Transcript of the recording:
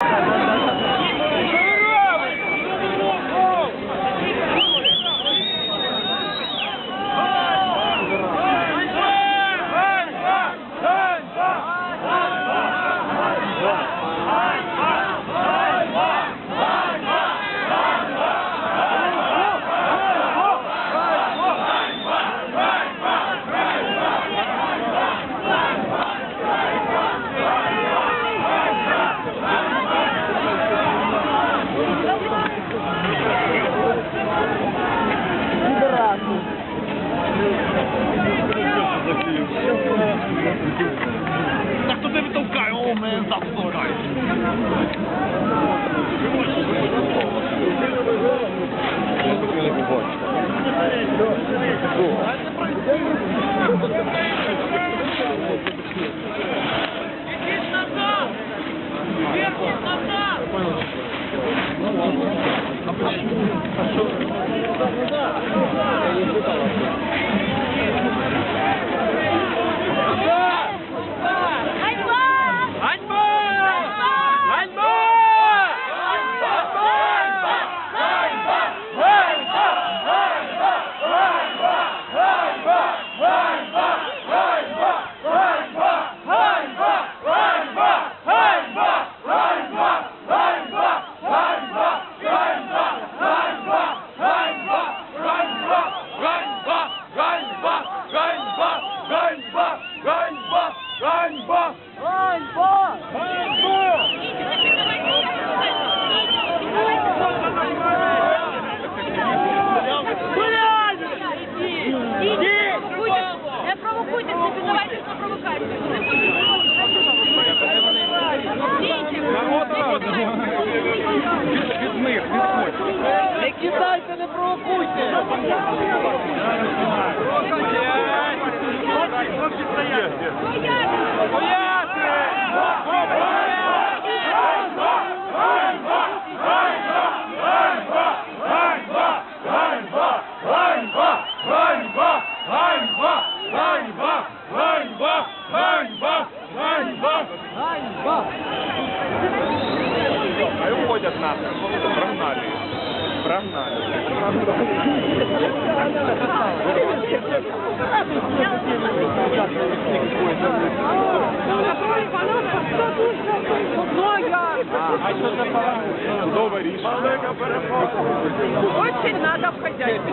Yeah. Толкає, о, мене ззаду толкає. Ідіть назад! Верніть назад! Від них, відходь. Не кидайте, не провокуйте! Хлопці стоять. А уходят нас. Прогнали. Прогнали. Судове рішення. Очень надо в хозяйстве.